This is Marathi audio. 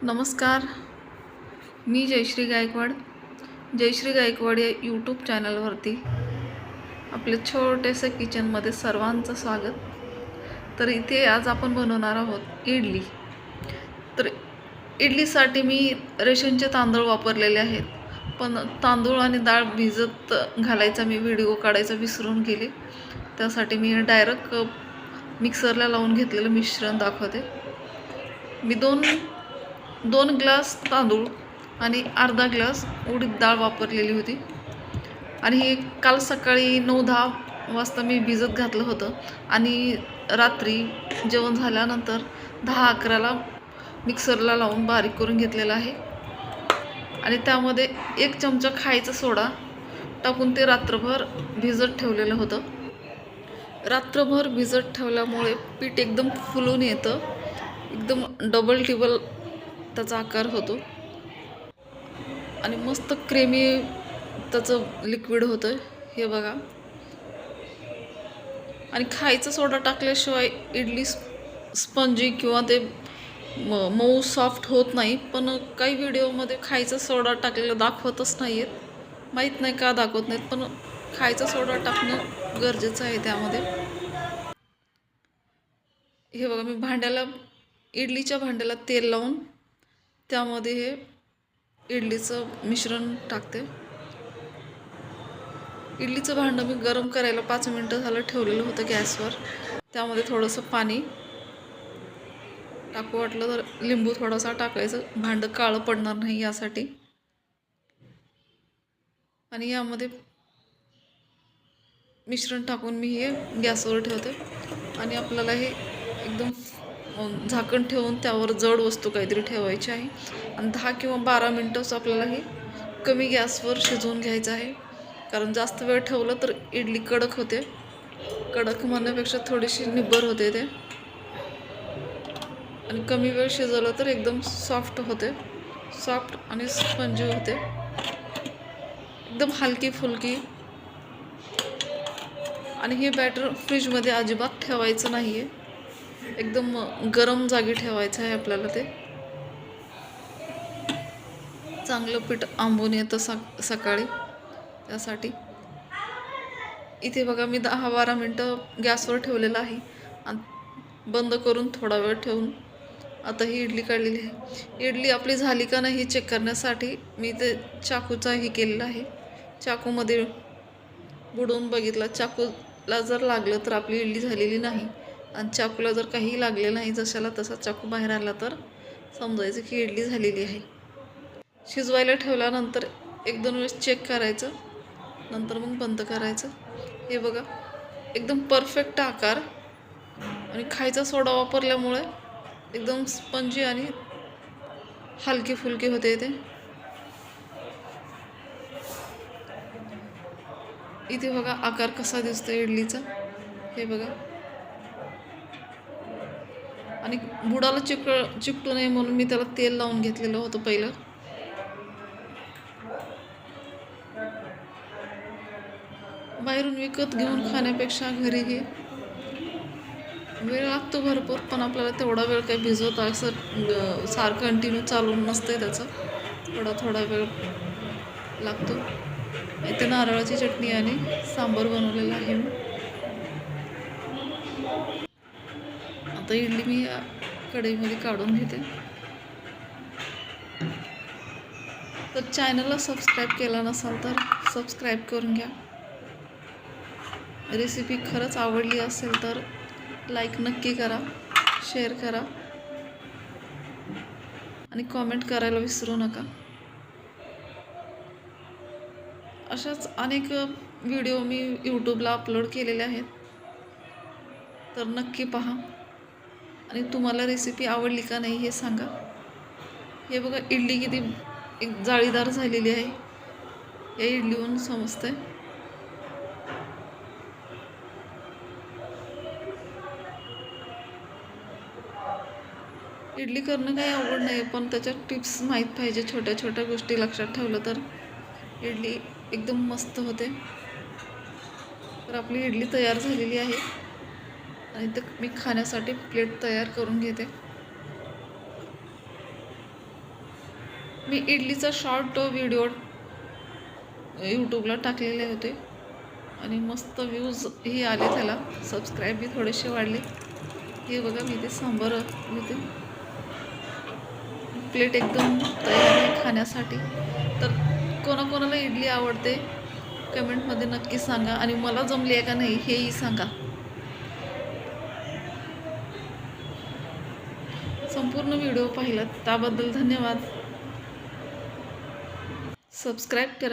नमस्कार. मी जयश्री गायकवाड. जयश्री गायकवाड या यूट्यूब चॅनलवरती आपल्या छोट्याशा किचनमध्ये सर्वांचं स्वागत. तर इथे आज आपण बनवणार आहोत इडली. तर इडलीसाठी मी रेशनचे तांदूळ वापरलेले आहेत. पण तांदूळ आणि डाळ भिजत घालायचा मी व्हिडिओ काढायचा विसरून गेले. त्यासाठी मी डायरेक्ट मिक्सरला लावून घेतलेलं मिश्रण दाखवते. मी दोन दोन ग्लास तांदूळ आणि अर्धा ग्लास उडीद डाळ वापरलेली होती. आणि हे काल सकाळी नऊ दहा वाजता मी भिजत घातलं होतं. आणि रात्री जेवण झाल्यानंतर दहा अकराला मिक्सरला लावून बारीक करून घेतलेलं आहे. आणि त्यामध्ये एक चमचा खायचा सोडा टाकून ते रात्रभर भिजत ठेवलेलं होतं. रात्रभर भिजत ठेवल्यामुळे पीठ एकदम फुलून येतं. एकदम डबल टिबल त्याचा आकार होतो. आणि मस्त क्रेमी त्याचं लिक्विड होतं हे बघा. आणि खायचा सोडा टाकल्याशिवाय इडली स्पंजी किंवा ते म मऊ सॉफ्ट होत नाही. पण काही व्हिडिओमध्ये खायचा सोडा टाकलेला दाखवतच नाही आहेत माहीत नाही का दाखवत नाहीत. पण खायचा सोडा टाकणं गरजेचं आहे त्यामध्ये. हे बघा मी भांड्याला इडलीच्या भांड्याला तेल लावून त्यामध्ये हे इडलीचं मिश्रण टाकते. इडलीचं भांडं मी गरम करायला पाच मिनटं झालं ठेवलेलं होतं गॅसवर. त्यामध्ये थोडंसं पाणी टाकू वाटलं तर लिंबू थोडासा टाकायचं. भांडं काळं पडणार नाही यासाठी. आणि यामध्ये मिश्रण टाकून मी हे गॅसवर ठेवते. आणि आपल्याला हे एकदम झाकण ठेवून त्यावर जड वस्तू काहीतरी ठेवायची आहे. आणि दहा किंवा बारा मिनटंच आपल्याला हे कमी गॅसवर शिजवून घ्यायचं आहे. कारण जास्त वेळ ठेवलं तर इडली कडक होते. कडक म्हणण्यापेक्षा थोडीशी निब्बर होते ते. आणि कमी वेळ शिजवलं तर एकदम सॉफ्ट होते. सॉफ्ट आणि स्पंजी होते. एकदम हलकी फुलकी. आणि हे बॅटर फ्रीजमध्ये अजिबात ठेवायचं नाही आहे एकदम गरम जागी ठेवायचं आहे आपल्याला ते. चांगलं पीठ आंबून येतं सा सकाळी. त्यासाठी. इथे बघा मी दहा बारा मिनटं गॅसवर ठेवलेलं आहे. आणि बंद करून थोडा वेळ ठेवून आता ही इडली काढलेली आहे. इडली आपली झाली का नाही हे चेक करण्यासाठी मी ते चाकूचा हे केलेला आहे. चाकूमध्ये बुडवून बघितला. चाकूला जर लागलं तर आपली इडली झालेली नाही. आणि चाकूला जर काही लागले नाही जशाला तसा चाकू बाहेर आला तर समजायचं की इडली झालेली आहे. शिजवायला ठेवल्यानंतर एक दोन वेळेस चेक करायचं नंतर मग बंद करायचं. हे बघा एकदम परफेक्ट आकार आणि खायचा सोडा वापरल्यामुळे एकदम स्पंजी आणि हलकी फुलकी होते ते. इथे बघा आकार कसा दिसतो इडलीचा. हे बघा. आणि बुडाला चिक चिकटू नये म्हणून मी त्याला तेल लावून घेतलेलं होतं पहिलं. बाहेरून विकत घेऊन खाण्यापेक्षा घरी घे वेळ लागतो भरपूर पण आपल्याला तेवढा वेळ काही भिजवत असं सारखं कंटिन्यू चालून नसतंय त्याचं. थोडा थोडा वेळ लागतो. इथे नारळाची चटणी आणि सांबार बनवलेला आहे मी. आता इडली मी कढईमध्ये काढून घेते. तर चॅनलला सबस्क्राईब केला नसाल तर सबस्क्राईब करून घ्या. रेसिपी खरंच आवडली असेल तर लाईक नक्की करा शेअर करा. आणि कॉमेंट करायला विसरू नका. अशाच अनेक व्हिडिओ मी यूट्यूबला अपलोड केलेले आहेत. तर नक्की पहा. आणि तुम्हाला रेसिपी आवडली का नाही हे सांगा. हे बघा इडली किती एक जाळीदार झालेली आहे. या इडलीहून समजतं आहे इडली करणं काही अवघड नाही पण त्याच्या टिप्स माहीत पाहिजे. छोट्या छोट्या गोष्टी लक्षात ठेवलं तर इडली एकदम मस्त होते. तर आपली इडली तयार झालेली आहे. आणि तर मी खाण्यासाठी प्लेट तयार करून घेते. मी इडलीचा शॉर्ट व्हिडिओ यूट्यूबला टाकलेले होते. आणि मस्त व्ह्यूज ही आले त्याला. सबस्क्राईब बी थोडेसे वाढले. हे बघा मी ते सांबर घेते. प्लेट एकदम तयार आहे खाण्यासाठी. तर कोणाकोणाला इडली आवडते कमेंटमध्ये नक्की सांगा. आणि मला जमली आहे का नाही हेही सांगा. संपूर्ण व्हिडिओ पाहिलात त्याबद्दल धन्यवाद. सबस्क्राईब करा.